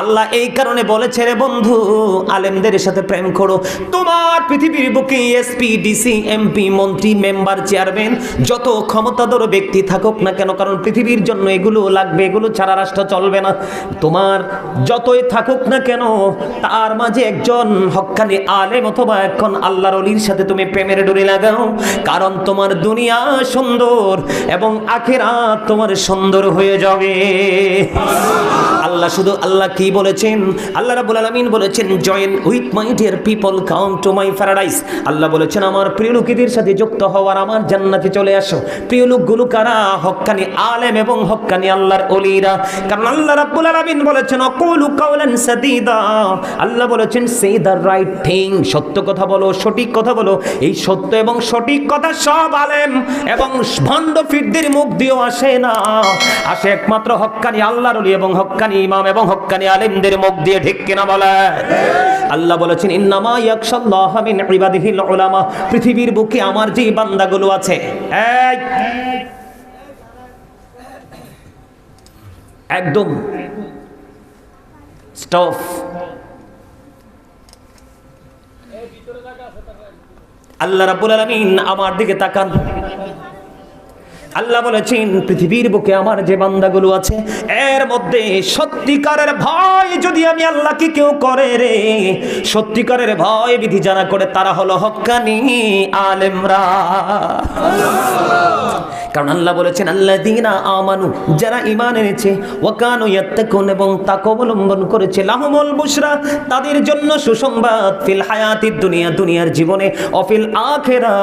আল্লাহ এই কারণে বলেছে, রে বন্ধু, আলেমদের সাথে প্রেম করো। তোমার পৃথিবীর বুকে এসপি, ডিসি, এমপি, মন্ত্রী, মেম্বার, চেয়ারম্যান, যত ক্ষমতাধর ব্যক্তি থাকুক না কেন, কারণ পৃথিবীর জন্য এগুলো লাগবে, এগুলো ছাড়া রাষ্ট্র চলবে না। তোমার যতই থাকুক না কেন, তার মাঝে একজন হক্কানি আলেম অথবা এখন আল্লাহর অলির সাথে তুমি প্রেমের ডোরি লাগাও, কারণ তোমার দুনিয়া সুন্দর এবং আখেরা তোমার সুন্দর হয়ে যাবে। আল্লাহ শুধু আল্লাহ কি বলেছেন, আল্লাহ রাব্বুল আলামিন বলেছেন join with my dear people come to my paradise আল্লাহ বলেছেন, আমার প্রিয় লোকেদের সাথে যুক্ত হওয়ার আমার জান্নাতে চলে আসো। প্রিয় লোকগুলো কারা? হক্কানি আলেম এবং হক্কানি আল্লাহর অলিরা। কারণ আল্লাহ রাব্বুল আলামিন বলেছেন, অকুলু কাওলান সাদিদা। আল্লাহ বলেছেন সে দ্য রাইট থিং সত্য কথা বলো, সঠিক কথা বলো। এই সত্য এবং সঠিক কথা সব আলেম এবং ভণ্ড ফিরদের মুখ দিয়েও আসে না। আসে একমাত্র হক্কানি আল্লাহর অলি এবং হক্কানি ইমাম এবং হক্কানি আলেমদের মুখ দিয়ে ঠিক কিনা বলে? আল্লাহ বলেছেন, ইন্নামা ইয়াকশাল্লাহ মিন ইবাদিহিল উলামা পৃথিবীর বুকে আমার যে বান্দাগুলো আছে, এই, একদম স্টপ আল্লাহ রাব্বুল আলামিন আমার দিকে তাকান। আল্লাহ বলেছেন, পৃথিবীর বুকে আমার যে বান্দাগুলো আছে, এর মধ্যে সত্যিকারের ভয় যদি আমি আল্লাহকে কেউ করে রে, সত্যিকারের ভয় বিধি জানা করে, তারা হলো হক্কানি আলেমরা। কারণ আল্লাহ বলেছেন আল্লাহ দিনা আমানু, যারা ইমান এনেছে, ওয়াকানু ইয়াত্তাকুন এবং তাকে অবলম্বন করেছে, লাহুমুল বুশরা তাদের জন্য সুসংবাদ, ফিল হায়াতিদ দুনিয়া দুনিয়ার জীবনে, অফিল আখেরা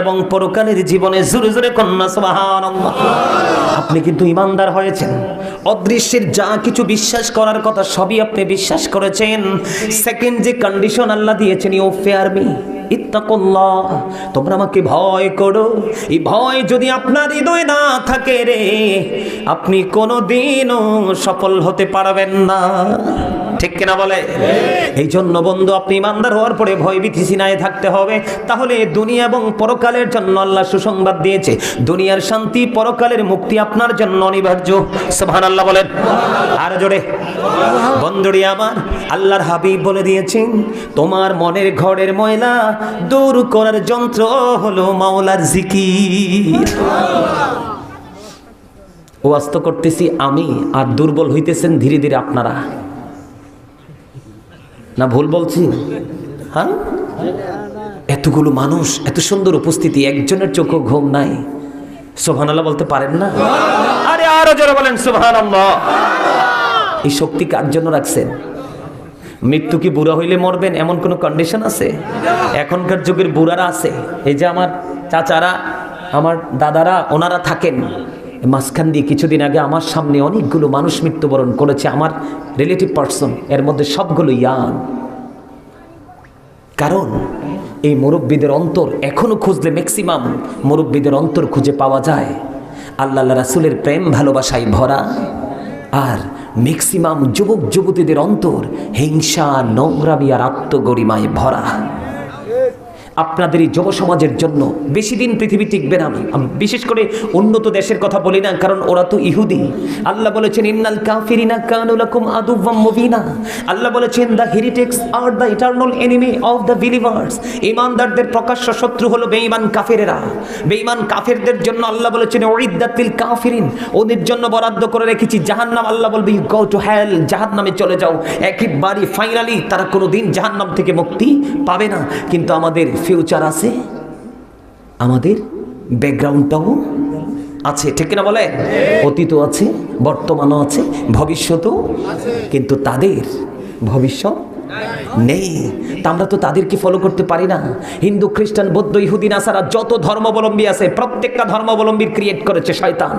এবং পরকালের জীবনে, জোরে জোরে কন্যা, সুবহানাল্লাহ। আপনি কিন্তু ইমানদার হয়েছেন। অদৃশ্যের যা কিছু বিশ্বাস করার কথা সবই আপনি বিশ্বাস করেছেন। সেকেন্ড যে কন্ডিশন আল্লাহ দিয়েছেন ইউ ফেয়ার মি ইত্তাকুল্লাহ তোমরা আমাকে ভয় করো। এই ভয় যদি আপনার হৃদয়ে না থাকে রে, আপনি কোনোদিনও সফল হতে পারবেন না। ঠিক কিনা বলে? এই জন্য বন্ধু, আপনি ইমানদার হওয়ার পরে ভয় ভীতি সিনায় থাকতে হবে। তাহলে দুনিয়া এবং পরকালের জন্য আল্লাহ সুসংবাদ দিয়েছে। দুনিয়ার শান্তি, পরকালের মুক্তি আপনার জন্য অনিবার্য। সুবহানাল্লাহ বলেন। আর জোরে। বন্ধুরি আমার, আল্লাহর হাবিব বলে দিয়েছেন, তোমার মনের ঘরের ময়লা দূর করার যন্ত্র হলো মাওলার জিকির। ওয়াজ তো করতেছি আমি, আর দুর্বল হইতেছেন ধীরে ধীরে আপনারা। না ভুল বলছি? হ্যাঁ এতগুলো মানুষ, এত সুন্দর উপস্থিতি, একজনের চোখও ঘুম নাই। সোহান আল্লাহ বলতে পারেন না? আরে আরও জোরে বলেন সোহান এই শক্তি কার জন্য রাখছেন? মৃত্যু কি বুড়া হইলে মরবেন? এমন কোনো কন্ডিশন আছে? এখনকার যুগের বুড়ারা আছে। এই যে আমার চাচারা, আমার দাদারা, ওনারা থাকেন। মাঝখান দিয়ে কিছুদিন আগে আমার সামনে অনেকগুলো মানুষ মৃত্যুবরণ করেছে, আমার রিলেটিভ পার্সন এর মধ্যে সবগুলো ইয়ান কারণ এই মুরব্বীদের অন্তর এখনও খুঁজলে ম্যাক্সিমাম মুরব্বীদের অন্তর খুঁজে পাওয়া যায়। আল্লাহ রাসুলের প্রেম, ভালোবাসায় ভরা। আর ম্যাক্সিমাম যুবক যুবতীদের অন্তর হিংসা, নোংরামি আর আত্মগরিমায় ভরা। আপনাদের এই যুব সমাজের জন্য বেশি দিন পৃথিবী টিকবে না। বিশেষ করে উন্নত দেশের কথা বলি না, কারণ ওরা তো ইহুদি। আল্লাহ বলেছেন, ইন্নাল কাফিরিনা কানুলাকুম আদুওয়াম মুবিনা। আল্লাহ বলেছেন the heretics are the eternal enemy of the believers ইমানদারদের প্রকাশ্য শত্রু হলো বেঈমান কাফেরেরা। বেঈমান কাফেরদের জন্য আল্লাহ বলেছেন ওরিদ্দাতিল কাফিরিন। ওদের জন্য বরাদ্দ করে রেখেছি, জাহান্নাম। আল্লাহ বলবে ইউ গো টু হেল জাহান্নামে চলে যাও। একেবারে ফাইনালি তারা কোনো দিন জাহান্নাম থেকে মুক্তি পাবে না। কিন্তু আমাদের ফিউচার আছে, আমাদের ব্যাকগ্রাউন্ডটাও আছে, ঠিক না বলে? অতীতও আছে, বর্তমানও আছে, ভবিষ্যতও, কিন্তু তাদের ভবিষ্যৎ নেই। তা আমরা তো তাদেরকে ফলো করতে পারি না। হিন্দু, খ্রিস্টান, বৌদ্ধ ইহুদিন আসারা যত ধর্মাবলম্বী আছে, প্রত্যেকটা ধর্মাবলম্বীর ক্রিয়েট করেছে শয়তান।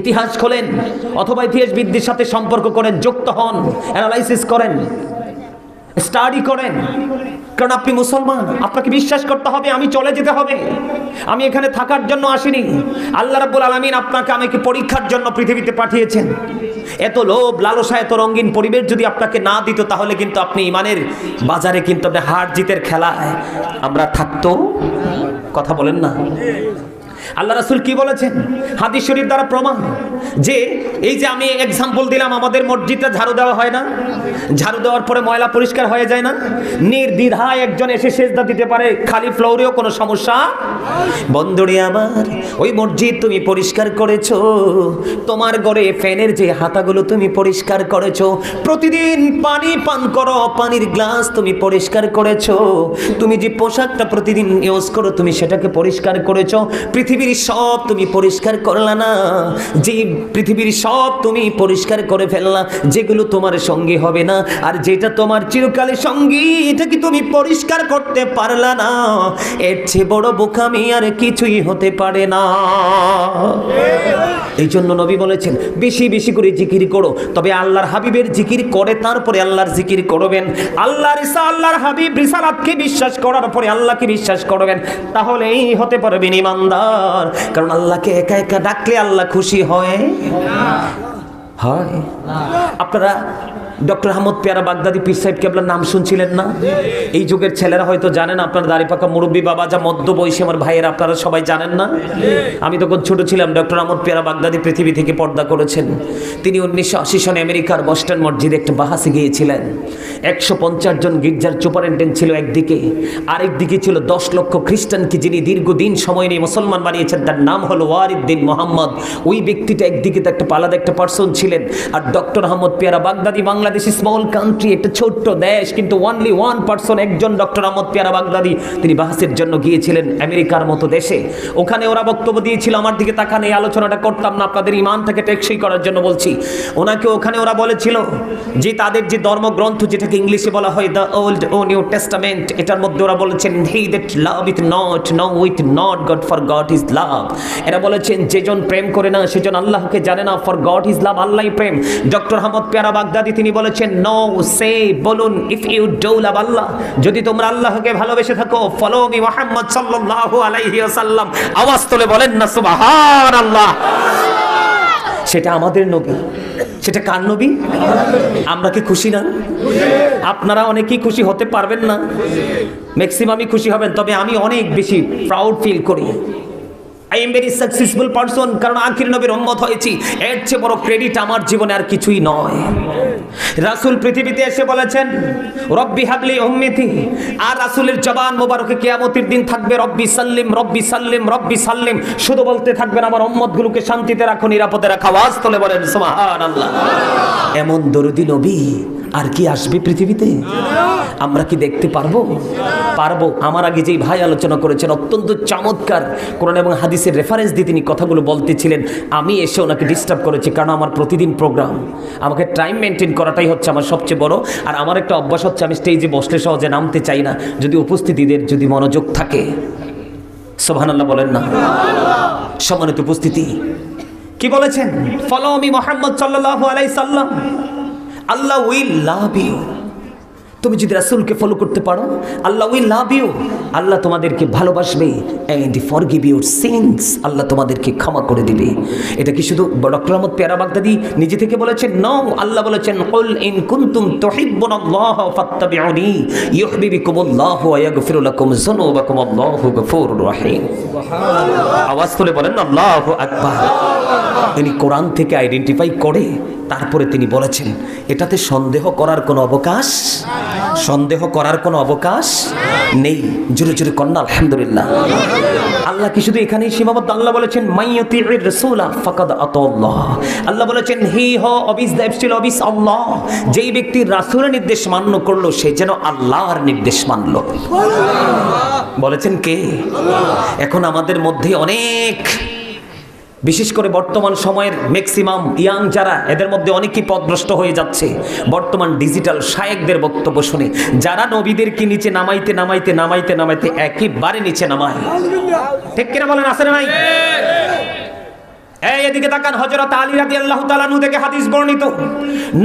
ইতিহাস খোলেন, অথবা ইতিহাসবিদদের সাথে সম্পর্ক করেন, যুক্ত হন অ্যানালাইসিস করেন স্টাডি করেন। কারণ আপনি মুসলমান। আপনাকে বিশ্বাস করতে হবে, আমি চলে যেতে হবে। আমি এখানে থাকার জন্য আসিনি। আল্লাহ রাবুল আলামিন আপনাকে আমাকে পরীক্ষার জন্য পৃথিবীতে পাঠিয়েছেন। এত লোভ, লালসা, এত রঙিন পরিবেশ যদি আপনাকে না দিত, তাহলে কিন্তু আপনি ইমানের বাজারে কিন্তু আপনি হার জিতের খেলায় আমরা থাকতো। কথা বলেন না। আল্লাহ রাসুল কি বলেছেন? হাদিস শরীফ দ্বারা প্রমাণ। যে এই যে আমি এক্সাম্পল দিলাম, আমাদের মসজিদটা ঝাড়ু দেওয়া হয় না। ঝাড়ু দেওয়ার পরে ময়লা পরিষ্কার হয়ে যায় না। নির্দ্বিধায় একজন এসে সেজদা দিতে পারে, খালি ফ্লোরেও কোনো সমস্যা বন্ধুরে আমার, ওই মসজিদ তুমি পরিষ্কার করেছ। তোমার ঘরে ফ্যানের যে হাতাগুলো তুমি পরিষ্কার করেছ। প্রতিদিন পানি পান করো, পানির গ্লাস তুমি পরিষ্কার করেছ। তুমি যে পোশাকটা প্রতিদিন ইউজ করো, তুমি সেটাকে পরিষ্কার করেছ। পৃথিবীর সব তুমি পরিষ্কার করলা না। যে পৃথিবীর সব তুমি পরিষ্কার করে ফেললা, যেগুলো তোমার সঙ্গী হবে না। আর যেটা তোমার চিরকালের সঙ্গী, এটা কি তুমি পরিষ্কার করতে পারলা না? এর চেয়ে বড় বোকামি আর কিছুই হতে পারে না। এই জন্য নবী বলেছেন, বেশি বেশি করে জিকির করো। তবে আল্লাহর হাবিবের জিকির করে, তারপরে আল্লাহর জিকির করবেন। আল্লাহর ইসা আল্লাহর হাবিব রিসালাতকে বিশ্বাস করার পরে আল্লাহকে বিশ্বাস করবেন। তাহলেই হতে পারবেন ইমানদার। কারণ আল্লাহকে একা একা ডাকলে আল্লাহ খুশি হয়। হয়। আপনারা ডক্টর আহমদ পেয়ারা বাগদাদি পীর সাহেব কেবলার নাম শুনছিলেন না? এই যুগের ছেলেরা হয়তো জানেন আপনার দাঁড়িয়ে পাকা মুরব্বী বাবা যা মধ্য বয়সী আমার ভাইয়েরা, আপনারা সবাই জানেন না? আমি তখন ছোট ছিলাম, ডক্টর আহমদ পেয়ারা বাগদাদি পৃথিবী থেকে পর্দা করেছেন। তিনি উনিশশো আশি সনে আমেরিকার বস্টন মসজিদে একটা বাহাসে গিয়েছিলেন। একশো পঞ্চাশ জন গির্জার সুপারিনটেন্ডেন্ট ছিল একদিকে আরেকদিকে ছিল দশ লক্ষ খ্রিস্টানকে যিনি দীর্ঘদিন সময় নিয়ে মুসলমান বানিয়েছেন, তার নাম হলো ওয়ারিদ্দিন মোহাম্মদ। ওই ব্যক্তিটা একদিকে তো একটা পালাদা একটা পার্সন ছিলেন। আর ডক্টর আহমদ পেয়ারা বাগদাদি বাংলাদেশ স্মল কান্ট্রি একটা ছোট্ট দেশ, কিন্তু অনলি ওয়ান পার্সন একজন ডক্টর আহমদ পেয়ারা বাগদাদি, তিনি বাহাসের জন্য গিয়েছিলেন আমেরিকার মতো দেশে। ওখানে ওরা বক্তব্য দিয়েছিল, আমার দিকে তাকান, এই আলোচনাটা করতাম না, আপনাদের ইমানটাকে টেকসই করার জন্য বলছি। ওনাকে ওখানে ওরা বলেছিল যে, তাদের যে ধর্মগ্রন্থ, যেটাকে ইংলিশে বলা হয় দ্য ওল্ড ও নিউ টেস্টামেন্ট এটার মধ্যে ওরা বলেছেন he that loveth not knoweth not God for God is love এরা বলেছেন যেজন প্রেম করে না সেজন আল্লাহকে জানে না ফর গড ইজ লাভ আল্লাহ প্রেম। ডক্টর আহমদ পেয়ারা বাগদাদি, তিনি বলেছেন নো সে বলুন if you do love Allah যদি তোমরা আল্লাহকে ভালোবেসে থাকো ফলো মি মুহাম্মদ সাল্লাল্লাহু আলাইহি ওয়াসাল্লাম। আওয়াজ তুলে বলেন না, সুবহানাল্লাহ। সেটা আমাদের নবী। সেটা কার নবী? আমরা কি খুশি না? আপনারা অনেকেই খুশি হতে পারবেন না। ম্যাক্সিমামই খুশি হবেন, তবে আমি অনেক বেশি প্রাউড ফিল করি। I am very successful person কারণ আখির নবীর উম্মত হয়েছি। এর চেয়ে বড় ক্রেডিট আমার জীবনে আর কিছুই নয়। রাসূল পৃথিবীতে এসে বলেছেন, রব্বি হাবলি উম্মতি। আর রাসূলের জবান মোবারকে কিয়ামতের দিন থাকবে, রব্বি সাল্লিম রব্বি সাল্লিম রব্বি সাল্লিম। শুধু বলতে থাকবেন, আমার উম্মতগুলোকে শান্তিতে রাখো, নিরাপদে রাখো। আওয়াজ তোলে বলেন, সুবহানাল্লাহ। এমন দরদি নবী আর কি আসবে পৃথিবীতে? আমরা কি দেখতে পারব? পারব। আমার আগে যেই ভাই আলোচনা করেছেন, অত্যন্ত চমৎকার কোরআন এবং হাদিসের রেফারেন্স দিয়ে তিনি কথাগুলো বলতেছিলেন। আমি এসে ওনাকে ডিস্টার্ব করেছি কারণ আমার প্রতিদিন প্রোগ্রাম আমাকে টাইম মেনটেন করাটাই হচ্ছে আমার সবচেয়ে বড়। আর আমার একটা অভ্যাস হচ্ছে, আমি স্টেজে বসলে সহজে নামতে চাই না। যদি উপস্থিতিদের যদি মনোযোগ থাকে। সোভানাল্লাহ বলেন না। সম্মানিত উপস্থিতি। কি বলেছেন? ফলো আমি মোহাম্মদ সাল্লাহ আলাই সাল্লাম। Allah will love you. তুমি যদি রাসুলকে ফলো করতে পারো, আল্লাহ উইল লাভ ইউ। আল্লাহ তোমাদেরকে ভালোবাসবে and forgive your sins আল্লাহ তোমাদেরকে ক্ষমা করে দিবে। এটা কি শুধু ডক্টর আহমদ পেয়ারা বাগদাদি নিজে থেকে বলেছেন? ন আল্লাহ বলেছেন, কুল ইন কুনতুম তুহিব্বুনাল্লাহ ফাত্তাবিউনি ইউহিব্বুকুমুল্লাহু ওয়া ইয়াগফিরু লাকুম যুনুবাকুম আল্লাহু গফুরুর রহিম। আওয়াজ তুলে বলেন, আল্লাহু আকবার। তিনি কোরআন থেকে আইডেন্টিফাই করে, তারপরে তিনি বলেছেন, এটাতে সন্দেহ করার কোনো অবকাশ? সন্দেহ করার কোনো অবকাশ নেই। জোরে জোরে কন্যা, আলহামদুলিল্লাহ। আল্লাহ কি শুধু এখানেই সীমাবদ্ধ? আল্লাহ বলেছেন আল্লাহ। বলেছেন, হি হ, অবিস ছিল অবিস আল্লাহ। যেই ব্যক্তি রাসূলের নির্দেশ মান্য করল, সে যেন আল্লাহর নির্দেশ মানল। বলেছেন কে? এখন আমাদের মধ্যে অনেক বিশেষ করে বর্তমান সময়ের ম্যাক্সিমাম ইয়াং যারা, এদের মধ্যে অনেকেই পদভ্রষ্ট হয়ে যাচ্ছে। বর্তমান ডিজিটাল শায়েকদের বক্তব্য শুনে, যারা নবীদেরকে নিচে নামাইতে নামাইতে নামাইতে নামাইতে একেবারে নিচে নামায়। ঠিক কিনা বলেন আসেন নাই? এদিকে তাকান হযরত আলী রাদিয়াল্লাহু তাআলা নু থেকে হাদিস বর্ণিত।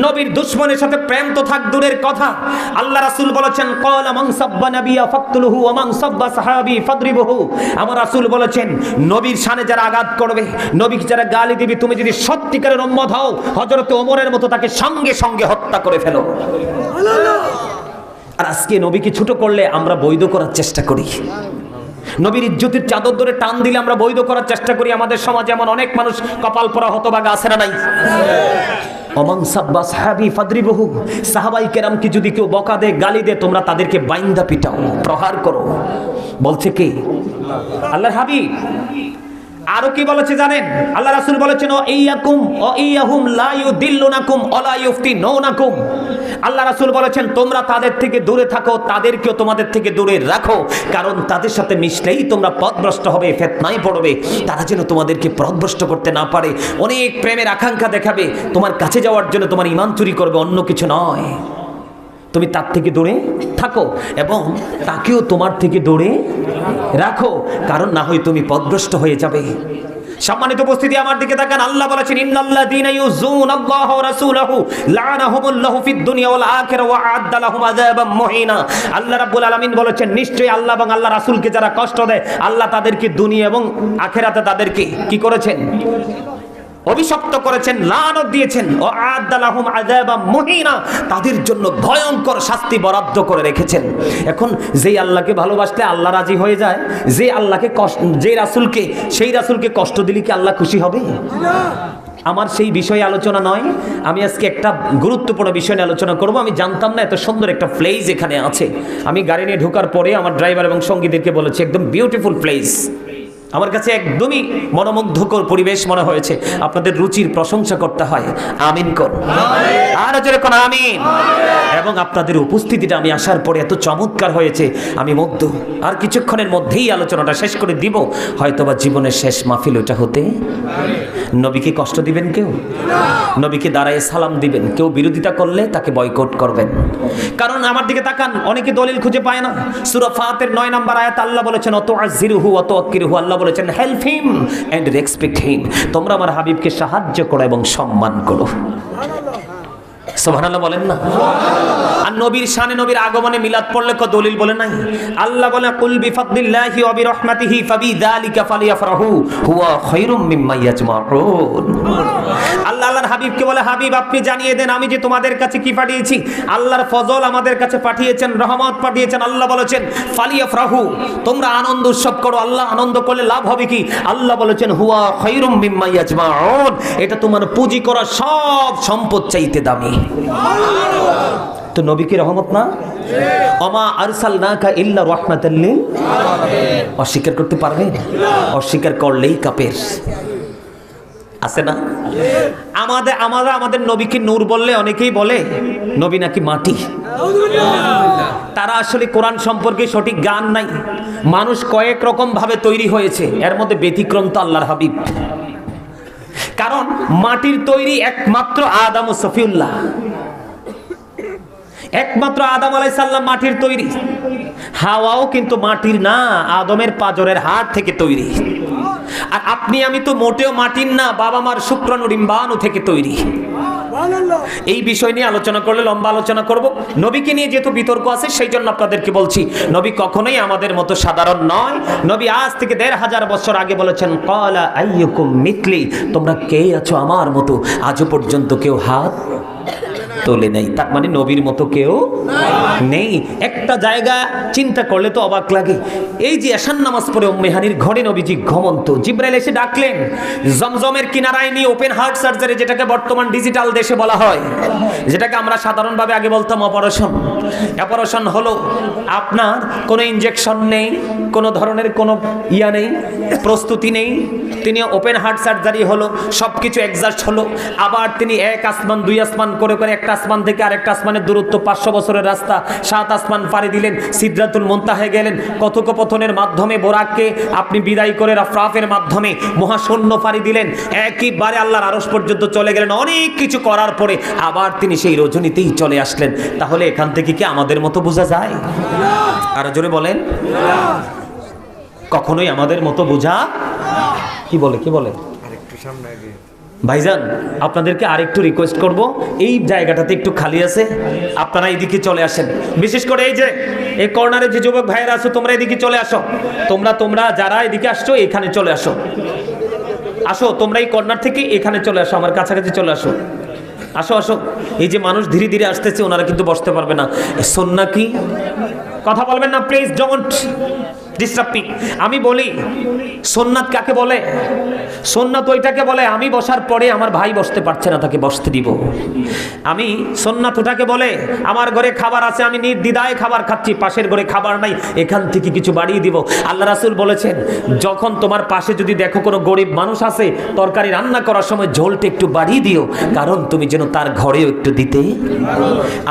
নবীর দুশমনের সাথে প্রেম তো থাক দূরের কথা। আল্লাহ রাসূল বলেছেন ক্বালা মান সাব্বা নাবিয়া ফাকতুলহু মান সাব্বা সাহাবী ফাদরিবহু। আমার রাসূল বলেছেন নবীর শানে যারা আঘাত করবে নবীকে যারা গালি দিবে তুমি যদি সত্যিকারের উম্মত হও হযরত ওমরের মতো তাকে সঙ্গে সঙ্গে হত্যা করে ফেলো। আর আজকে নবীকে ছোট করলে আমরা বৈধ করার চেষ্টা করি। নবীর ইজ্জতির চাদর ধরে টান দিলে আমরা বৈধ করার চেষ্টা করি। আমাদের সমাজে এমন অনেক মানুষ কপাল পরা হতবাগা না নাই? অমং সাব্বা সাহাবি সাহাবাই কেরামকে যদি কেউ বকা দে গালি দে তোমরা তাদেরকে বাইন্দা পিটাও, প্রহার করো। বলছে কে? আল্লাহর হাবিব। আরও কি বলেছে জানেন? আল্লাহ রাসূল বলেছেন লা আল্লাহ রাসূল বলেছেন, তোমরা তাদের থেকে দূরে থাকো, তাদেরকেও তোমাদের থেকে দূরে রাখো, কারণ তাদের সাথে মিশলেই তোমরা পথভ্রষ্ট হবে, ফেতনায় পড়বে। তারা যেন তোমাদেরকে পথভ্রষ্ট করতে না পারে। অনেক প্রেমের আকাঙ্ক্ষা দেখাবে। তোমার কাছে যাওয়ার জন্য তোমার ইমান চুরি করবে, অন্য কিছু নয়। তুমি তার থেকে দূরে থাকো এবং তাকেও তোমার থেকে দূরে রাখো, কারণ না হয় তুমি পদভ্রষ্ট হয়ে যাবে। সম্মানিত উপস্থিতি, আমার দিকে তাকান, আল্লাহ বলেছেন ইন্নাল্লাযীনা ইউযুনাল্লাহ ওয়া রাসূলাহু লা'নাহুমুল্লাহু ফিদ দুনিয়া ওয়াল আখিরা ওয়া আ'আদ্দা লাহুম আযাবাম মুহিনা। আল্লাহ রাব্বুল আলামিন বলেছেন, নিশ্চয়ই আল্লাহ এবং আল্লাহ রাসূলকে যারা কষ্ট দেয়, আল্লাহ তাদেরকে দুনিয়া এবং আখিরাতে তাদেরকে কি করেছেন? অভিশপ্ত করেছেন, লানত দিয়েছেন। ও আদালাহুম আযাবা মুহিনা। তাদের জন্য ভয়ঙ্কর শাস্তি বরাদ্দ করে রেখেছেন। এখন যেই আল্লাহকে ভালোবাসলে আল্লাহ রাজি হয়ে যায়। যে আল্লাহকে কষ্ট, যে রাসূলকে, সেই রাসূলকে কষ্ট দিলে কি আল্লাহ খুশি হবে? আমার সেই বিষয়ে আলোচনা নয়। আমি আজকে একটা গুরুত্বপূর্ণ বিষয় নিয়ে আলোচনা করব। আমি জানতাম না এত সুন্দর একটা প্লেস এখানে আছে। আমি গাড়ি নিয়ে ঢোকার পরে আমার ড্রাইভার এবং সঙ্গীদেরকে বলেছি, একদম বিউটিফুল প্লেস আমার কাছে একদমই মনোমুগ্ধকর পরিবেশ মনে হয়েছে। আপনাদের রুচির প্রশংসা করতে হয়। আমিন কর আর জোরে কোন আমিন। এবং আপনাদের উপস্থিতিটা আমি আসার পরে এত চমৎকার হয়েছে। আমি মুগ্ধ। আর কিছুক্ষণের মধ্যেই আলোচনাটা শেষ করে দিব। হয়তোবা জীবনের শেষ মাহফিল ওটা হতে। নবীকে কষ্ট দিবেন কেউ? নবীকে দাঁড়ায় সালাম দিবেন। কেউ বিরোধিতা করলে তাকে বয়কট করবেন। কারণ আমার দিকে তাকান, অনেকে দলিল খুঁজে পায় না। সূরা 9 নম্বর আয়াত আল্লাহ বলেছেন অত আজিরহু অত আল্লাহ বলেছেন help him and respect him তোমরা আমার হাবিবকে সাহায্য করো এবং সম্মান করো। সোহানাল্লাহ বলেন না? আর নবীর শানে নবীর আগমনে মিলাদ পড়লে কো দলিল বলে নাই? আল্লাহ বলে, কুল বিফাদলিল্লাহি ওয়া বিরহমাতিহি ফাবিযালিকা ফালিয়াফরাহু, হুয়া খায়রুম মিম্মা ইয়াজমাউন। আল্লাহ আল্লাহর হাবিবকে বলে, হাবিব, আপনি জানিয়ে দেন, আমি যে তোমাদের কাছে কি পাঠিয়েছি? আল্লাহর ফজল আমাদের কাছে পাঠিয়েছেন, রহমত পাঠিয়েছেন। আল্লাহ বলেছেন, ফালিয়াফরাহু, তোমরা আনন্দ উৎসব করো, আল্লাহ আনন্দ করলে লাভ হবে কি? আল্লাহ বলেছেন, হুয়া খায়রুম মিম্মা ইয়াজমাউন। এটা তোমার পুঁজি করা সব সম্পদ চাইতে দামি। তো নবী কি রহমত না? অমা আরসাল নাকা ইল্লা রহমাতাল্লিল অস্বীকার করতে পারবে অস্বীকার করলেই কাপের। আছে না? আমাদের আমরা আমাদের নবীকে নূর বললে অনেকেই বলে, নবী নাকি মাটি? তারা আসলে কোরআন সম্পর্কে সঠিক জ্ঞান নাই। মানুষ কয়েক রকম ভাবে তৈরি হয়েছে। এর মধ্যে ব্যতিক্রম তো আল্লাহর হাবিব। কারণ মাটির তৈরি একমাত্র আদাম সফিউল্লাহ। একমাত্র আদম আলাই সাল্লাম মাটির তৈরি। হাওয়াও কিন্তু মাটির না, আদমের পাজরের হাড় থেকে তৈরি। আর আপনি, আমি তো মোটেও মাটির না, বাবা মার শুক্রাণু ডিম্বাণু থেকে তৈরি। এই বিষয় নিয়ে আলোচনা করলে, লম্বা আলোচনা করব। নবীকে নিয়ে যেহেতু বিতর্ক আছে, সেই জন্য আপনাদেরকে বলছি, নবী কখনোই আমাদের মতো সাধারণ নয়। নবী আজ থেকে দেড় হাজার বছর আগে বলেছেন কলা আইয়ুকুম মিথলি। তোমরা কে আছো আমার মতো? আজও পর্যন্ত কেউ হাত তোলে নেই। তার মানে নবীর মতো কেউ নেই। একটা জায়গা চিন্তা করলে তো অবাক লাগে। এই যে এশান নামাজ পড়ে মেহানির ঘরে নবীজি ঘমন্ত। জিব্রাইল এসে ডাকলেন, জমজমের কিনারায় নিয়ে ওপেন হার্ট সার্জারি যেটাকে বর্তমান ডিজিটাল দেশে বলা হয়, যেটাকে আমরা সাধারণভাবে আগে বলতাম অপারেশন অপারেশন হলো আপনার কোনো ইনজেকশন নেই, কোনো ধরনের কোনো ইয়া নেই, প্রস্তুতি নেই। তিনি ওপেন হার্ট সার্জারি হলো সব কিছু অ্যাডজাস্ট হলো। আবার তিনি এক আসমান, দুই আসমান করে করে একটা আসমান থেকে আরেকটা আসমানের দূরত্ব পাঁচশো বছরের রাস্তা। সাত আসমান পাড়ি দিলেন সিদ্ধাতুল মন্তাহে গেলেন। কথোপকথনের মাধ্যমে বোরাককে আপনি বিদায় করে রাফরাফের মাধ্যমে মহাশূন্য পাড়ি দিলেন। একইবারে আল্লাহর আরস পর্যন্ত চলে গেলেন। অনেক কিছু করার পরে আবার তিনি সেই রজনীতেই চলে আসলেন। তাহলে এখান থেকে কি আমাদের মতো বোঝা যায়? আর জোরে বলেন। কখনোই আমাদের মতো বোঝা কি বলে কি বলে? ভাইজান, আপনাদেরকে আরেকটু রিকোয়েস্ট করব। এই জায়গাটাতে একটু খালি আছে, আপনারা এইদিকে চলে আসেন। বিশেষ করে এই যে, এই কর্নারে যে যুবক ভাইয়েরা আসো তোমরা এদিকে চলে আসো। তোমরা তোমরা যারা এদিকে আসছো, এখানে চলে আসো। আসো, তোমরা এই কর্নার থেকে এখানে চলে আসো, আমার কাছাকাছি চলে আসো। আসো আসো। এই যে মানুষ ধীরে ধীরে আসতেছে, ওনারা কিন্তু বসতে পারবে না। সন্না কি? কথা বলবেন না প্লিজ ডোন্ট ডিস্টার্বিং আমি বলি, সোননাথ কাকে বলে? সোননাথ ওইটাকে বলে, আমি বসার পরে আমার ভাই বসতে পারছে না, তাকে বসতে দিব। আমি সোননাথ ওটাকে বলে, আমার ঘরে খাবার আছে, আমি নির্দ্বিধায় খাবার খাচ্ছি, পাশের ঘরে খাবার নাই, এখান থেকে কিছু বাড়িয়ে দিব। আল্লাহ রাসুল বলেছেন, যখন তোমার পাশে যদি দেখো কোনো গরিব মানুষ আছে, তরকারি রান্না করার সময় ঝোলটা একটু বাড়িয়ে দিও, কারণ তুমি যেন তার ঘরেও একটু দিতে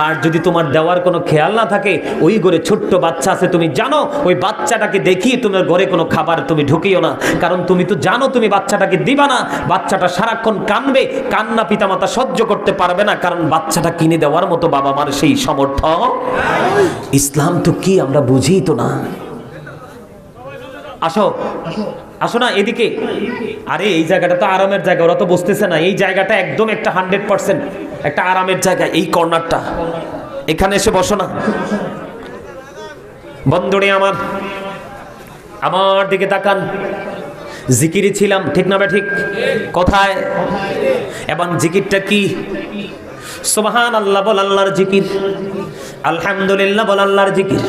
আর যদি তোমার দেওয়ার কোনো খেয়াল না থাকে, ওই ঘরে ছোট্ট বাচ্চা আছে, তুমি জানো, ওই বাচ্চাটাকে দেখিয়ে তোমার ঘরে কোনো খাবার তুমি ঢুকিও না। কারণ তুমি তো জানো তুমি বাচ্চাটাকে দিবা না। বাচ্চাটা সারাক্ষণ কানবে, কান্না পিতামাতা সহ্য করতে পারবে না। কারণ বাচ্চাটা কিনে দেওয়ার মতো বাবা মার সেই সমর্থ ইসলাম তো কি আমরা বুঝি তো না। আসো আসো না এদিকে। আরে, এই জায়গাটা তো আরামের জায়গা, ওরা তো বসতেছে না। এই জায়গাটা একদম একটা হান্ড্রেড পার্সেন্ট একটা আরামের জায়গা, এই কর্নারটা। এখানে এসে বসো না। বন্ধুরে আমার আমার দিকে তাকান। জিকিরি ছিলাম, ঠিক না ঠিক? কথায়। এবং জিকিরটা কি? সুবহান আল্লাহ বল আল্লাহর জিকির। আলহামদুলিল্লাহ বল আল্লাহর জিকির।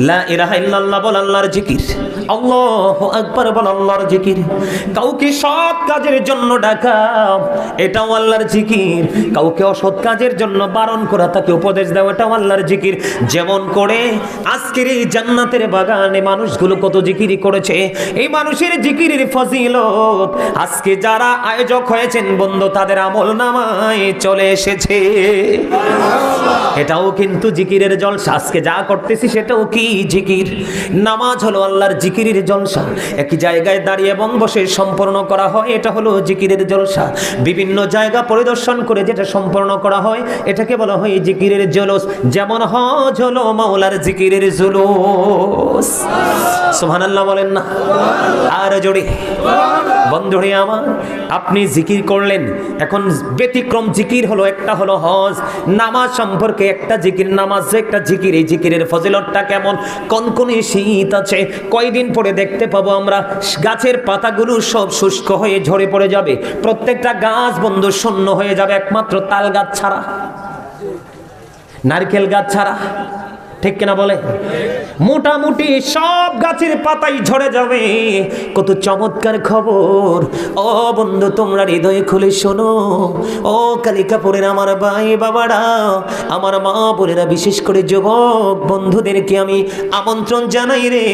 লা ইলাহা ইল্লাল্লাহ বল আল্লাহর জিকির। জিকির। কাউকে জিকির। অসৎ কাজের জন্য বারণ করা, তাকে উপদেশ দেওয়া, এটাও আল্লাহর জিকির। যেমন করে আজকের এই জান্নাতের বাগানে মানুষগুলো কত জিকিরি করেছে। এই মানুষের জিকিরের ফজিলত, আজকে যারা আয়োজক হয়েছেন বন্ধু, তাদের আমল নামায় চলে এসেছে। এটাও কিন্তু জিকিরের জল আজকে যা করতেছি সেটাও কি জিকির? নামাজ হলো আল্লাহর জিকিরের জলসা। এক জায়গায় দাঁড়িয়ে এবং বসে সম্পন্ন করা হয়, এটা হলো জিকিরের জলসা। বিভিন্ন জায়গা পরিদর্শন করে যেটা সম্পন্ন করা হয়, এটাকে বলা হয় জিকিরের জলস। যেমন হ হলো মাওলার জিকিরের জুলুস। সুবহানাল্লাহ বলেন না। আর জোরে। বন্ধুরে আমার, আপনি জিকির করলেন। এখন ব্যতিক্রম জিকির হলো, একটা হলো হজ। নামাজ সম্পর্কে একটা জিকির, নামাজ একটা জিকির, এই জিকিরের ফজিলতটা কেমন? কোন কোন শীত আছে। কয়দিন পরে দেখতে পাবো আমরা, গাছের পাতাগুলো সব শুষ্ক হয়ে ঝরে পড়ে যাবে। প্রত্যেকটা গাছ বন্ধু শূন্য হয়ে যাবে, একমাত্র তাল গাছ ছাড়া। নারকেল গাছ ছাড়া। ঠিক কিনা বলে? মোটামুটি সব গাছের পাতাই ঝরে যাবে। কত চমৎকার খবর। ও বন্ধু, তোমরা হৃদয়ে খুলে শোনো। ও কালিকাপুরের আমার ভাই বাবারা, আমার মা বোনেরা, বিশেষ করে যুবক বন্ধুদেরকে আমি আমন্ত্রণ জানাই রে।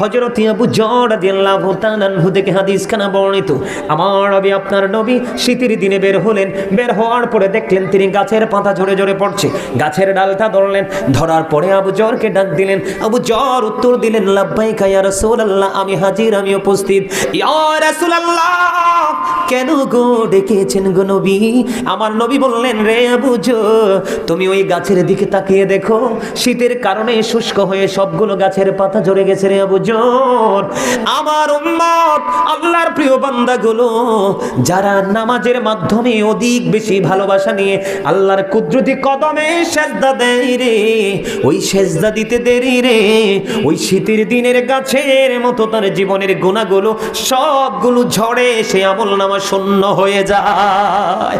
হজরত আবু জড় দিয়াল্লাহু তাআলাহু থেকে হাদিস খানা বর্ণিত। আমার নবী, আপনার নবী শীতের দিনে বের হলেন। বের হওয়ার পরে দেখলেন তিনি গাছের পাতা ঝরে ঝরে পড়ছে। গাছের ডালটা ধরলেন। ধরার পরে আবু জরকে ডাক দিলেন, আবু জর উত্তর দিলেন, লাব্বাইকা ইয়া রাসূলুল্লাহ, আমি হাজির, আমি উপস্থিত। কেন গো ডেকেছেন গো নবী? আমার নবী বললেন, রে আবু তুমি ওই গাছের দিকে তাকিয়ে দেখো, শীতের কারণে শুষ্ক হয়ে সবগুলো গাছের পাতা ঝরে গেছে রে আবু আমার উম্মত, আল্লাহর প্রিয় বান্দাগুলো, যারা নামাজের মাধ্যমে অধিক বেশি ভালোবাসা নিয়ে আল্লাহর কুদরতি কদমে সেজদা দেয় রে, ওই সেজদা দিতে দেরি রে। ওই শীতের দিনের গাছের মতো তার জীবনের গুণাগুলো সবগুলো ঝড়ে সে আমল নামা শূন্য হয়ে যায়।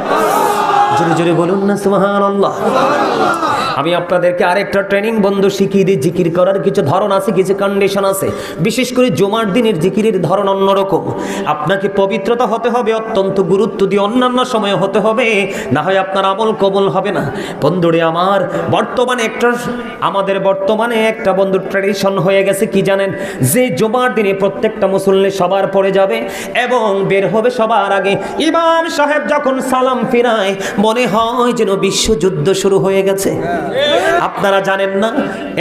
জোরে জোরে বলুন না, সুবহানাল্লাহ। আমি আপনাদেরকে আরেকটা ট্রেনিং বন্ধু শিখিয়ে দিই, জিকির করার কিছু ধরন আছে, কিছু কন্ডিশন আছে। বিশেষ করে জমার দিনের জিকিরের ধরন অন্যরকম। আপনাকে পবিত্রতা হতে হবে, অত্যন্ত গুরুত্ব দিয়ে অন্যান্য সময়ে হতে হবে। না হয় আপনার আমল কবল হবে না। বন্ধুরে আমার, বর্তমানে একটা আমাদের বর্তমানে একটা বন্ধু ট্রেডিশন হয়ে গেছে, কি জানেন? যে জমার দিনে প্রত্যেকটা মুসল্লি সবার পড়ে যাবে এবং বের হবে সবার আগে। ইমাম সাহেব যখন সালাম ফিরায়, মনে হয় যেন বিশ্বযুদ্ধ শুরু হয়ে গেছে। আপনারা জানেন না,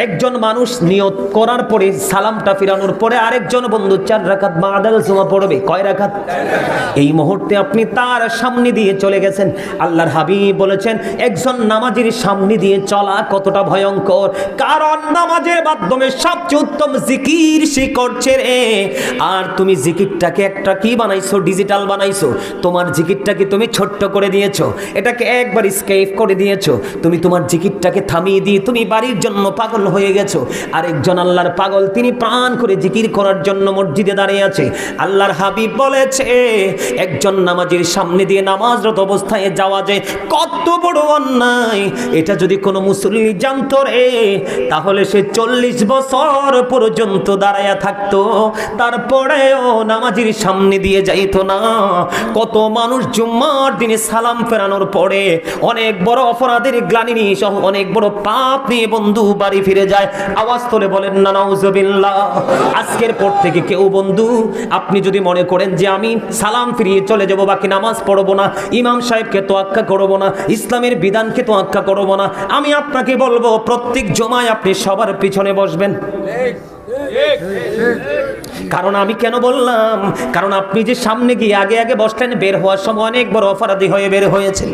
একজন মানুষ নিয়ত করার পরে সালামটা ফিরানোর পরে আরেকজন বন্ধু চার রাখাত মাদাল জমা পড়বে। কয় রাখাত এই মুহূর্তে আপনি তার সামনে দিয়ে চলে গেছেন। আল্লাহর হাবিব বলেছেন, একজন নামাজের সামনে দিয়ে চলা কতটা ভয়ঙ্কর। কারণ নামাজের মাধ্যমে সবচেয়ে উত্তম জিকির সে করছে রে। আর তুমি জিকিরটাকে একটা কি বানাইছো? ডিজিটাল বানাইছো। তোমার জিকিরটাকে তুমি ছোট্ট করে দিয়েছ। এটাকে একবার স্কেপ করে দিয়েছ। তুমি তোমার জিকিরটা নবীটাকে থামিয়ে দিয়ে তুমি বাড়ির জন্য পাগল হয়ে গেছো। আরেকজন আল্লাহর পাগল, তিনি প্রাণ করে জিকির করার জন্য মসজিদে দাঁড়িয়ে আছে। আল্লাহর হাবিব বলেছে, একজন নামাজের সামনে দিয়ে নামাজরত অবস্থায় যাওয়া যায়। কত বড় অন্যায়। এটা যদি কোনো মুসল্লি জানতো রে তাহলে সে চল্লিশ বছর পর্যন্ত দাঁড়ায়া থাকতো। তারপরেও নামাজির সামনে দিয়ে যাইতো না। কত মানুষ জুম্মার দিনে সালাম ফেরানোর পরে অনেক বড় অপরাধের গ্লানি নিয়ে সহ অনেক বড় পাপ নিয়ে বন্ধু বাড়ি ফিরে যায়। আওয়াজ তোলে বলেন, না, নাউজুবিল্লাহ, আজকের পর থেকে কেউ বন্ধু, আপনি যদি মনে করেন যে আমি সালাম ফিরিয়ে চলে যাব বাকি নামাজ পড়ব না, ইমাম সাহেবকে তো আক্কা করব না, ইসলামের বিধানকে তো আক্কা করব না, আমি আপনাকে বলব, প্রত্যেক জমায় আপনি সবার পিছনে বসবেন। কারণ আমি কেন বললাম? কারণ আপনি যে সামনে গিয়ে আগে আগে বসলেন, বের হওয়ার সময় অনেক বড় অপরাধী হয়ে বের হয়েছে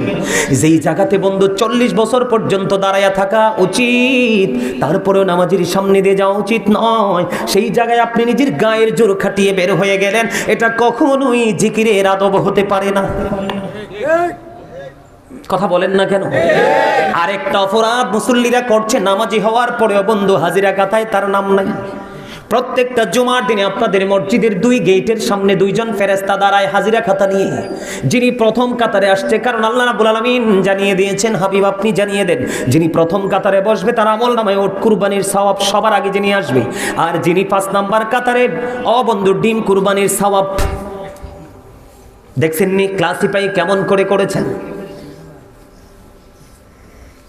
যেই জায়গাতে বন্ধু চল্লিশ বছর পর্যন্ত দাঁড়ায়া থাকা উচিত, তারপরেও নামাজির সামনে দিয়ে যাওয়া উচিত নয়। সেই জায়গায় আপনি নিজের গায়ের জোর খাটিয়ে বের হয়ে গেলেন। এটা কখনোই জিকিরের আদব হতে পারে না। কথা বলেন না কেন? আরেকটা অপরাধ মুসল্লিরা করছে, নামাজি হওয়ার পরেও বন্ধু হাজিরা কাতায় তার নাম নাই। প্রত্যেকটা জুমার দিনে আপনাদের মসজিদের দুই গেটের সামনে দুইজন ফেরেস্তা দাঁড়ায় হাজিরা খাতা নিয়ে। যিনি প্রথম কাতারে আসছে, কারণ আল্লাহ রাবুল আলমিন জানিয়ে দিয়েছেন, হাবিব আপনি জানিয়ে দেন, যিনি প্রথম কাতারে বসবে, তার আমল নামায় ওট কুরবানির সওয়াব সবার আগে যিনি আসবে। আর যিনি পাঁচ নাম্বার কাতারে অবন্ধু ডিম কুরবানির সওয়াব। দেখছেননি ক্লাসিফাই কেমন করে করেছেন?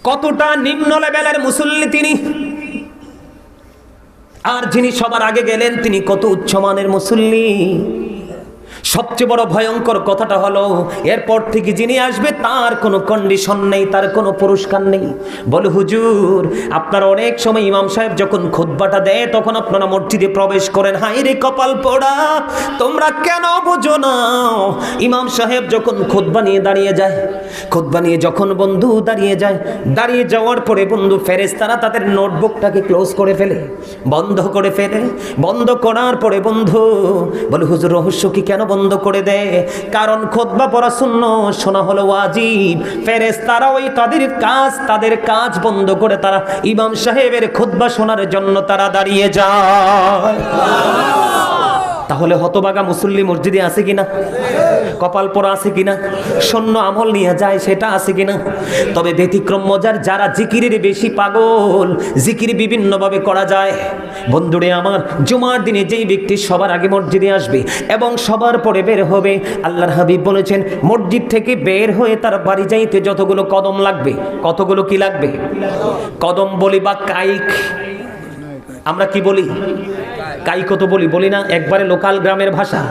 কতটা নিম্ন লেভেলের মুসল্লি তিনি? আর যিনি সবার আগে গেলেন তিনি কত উচ্চমানের মুসল্লি? সবচেয়ে বড় ভয়ঙ্কর কথাটা হলো, এরপর থেকে যিনি আসবে, তার কোনো কন্ডিশন নেই, তার কোনো পুরস্কার নেই। বলে, হুজুর, আপনার অনেক সময় ইমাম সাহেব যখন খোদবাটা দেয়, তখন আপনারা মসজিদে প্রবেশ করেন। হাই রে কপাল পোড়া, তোমরা কেন বোঝো না? ইমাম সাহেব যখন খোদবা নিয়ে দাঁড়িয়ে যায়, খুতবা নিয়ে যখন বন্ধু দাঁড়িয়ে যায়, দাঁড়িয়ে যাওয়ার পরে বন্ধু ফেরেস তারা তাদের নোটবুকটাকে ক্লোজ করে ফেলে, বন্ধ করে ফেলে। বন্ধ করার পরে বন্ধু বলে, হুজুর, রহস্য কি কেন বন্ধ করে দেয় কারণ খোদবা পড়া শূন্য শোনা হলো ওয়াজিব। ফেরেস তারা ওই তাদের কাজ তাদের কাজ বন্ধ করে তারা ইমাম সাহেবের খোদবা শোনার জন্য তারা দাঁড়িয়ে যায়। তাহলে হতবাগা মুসল্লি মসজিদে আছে কিনা? কপাল পরা আছে কিনা? সৈন্য আমল নিয়ে যায়, সেটা আছে কিনা? তবে ব্যতিক্রম মজার, যারা জিকিরের বেশি পাগল, জিকির বিভিন্নভাবে করা যায়। বন্ধুরে আমার, জুমার দিনে যেই ব্যক্তি সবার আগে মসজিদে আসবে এবং সবার পরে বের হবে, আল্লাহর হাবিব বলেছেন, মসজিদ থেকে বের হয়ে তার বাড়ি যাইতে যতগুলো কদম লাগবে, কতগুলো কি লাগবে? কদম বলি বা কাইক আমরা কি বলি? কাইক তো বলি বলি না, একবারে লোকাল গ্রামের ভাষা।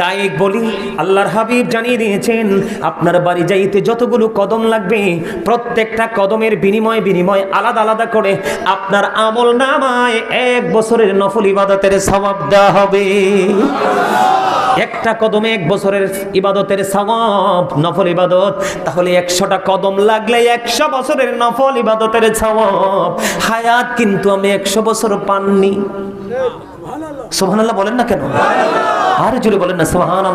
কায়েক বলি, আল্লাহর হাবিব জানিয়ে দিয়েছেন, আপনার বাড়ি যাইতে যতগুলো কদম লাগবে, প্রত্যেকটা কদমের বিনিময় বিনিময় আলাদা আলাদা করে আপনার আমল নামায় এক বছরের নফল ইবাদতের সবাব দেওয়া হবে। একটা কদমে এক বছরের ইবাদতের সওয়াব, নফল ইবাদত, তাহলে একশোটা কদম লাগলে একশো বছরের নফল ইবাদতের সওয়াব। হায়াত কিন্তু আমি একশো বছর পাননি। সোহান বলেন না কেন? আর জোরে বলেন না সোহান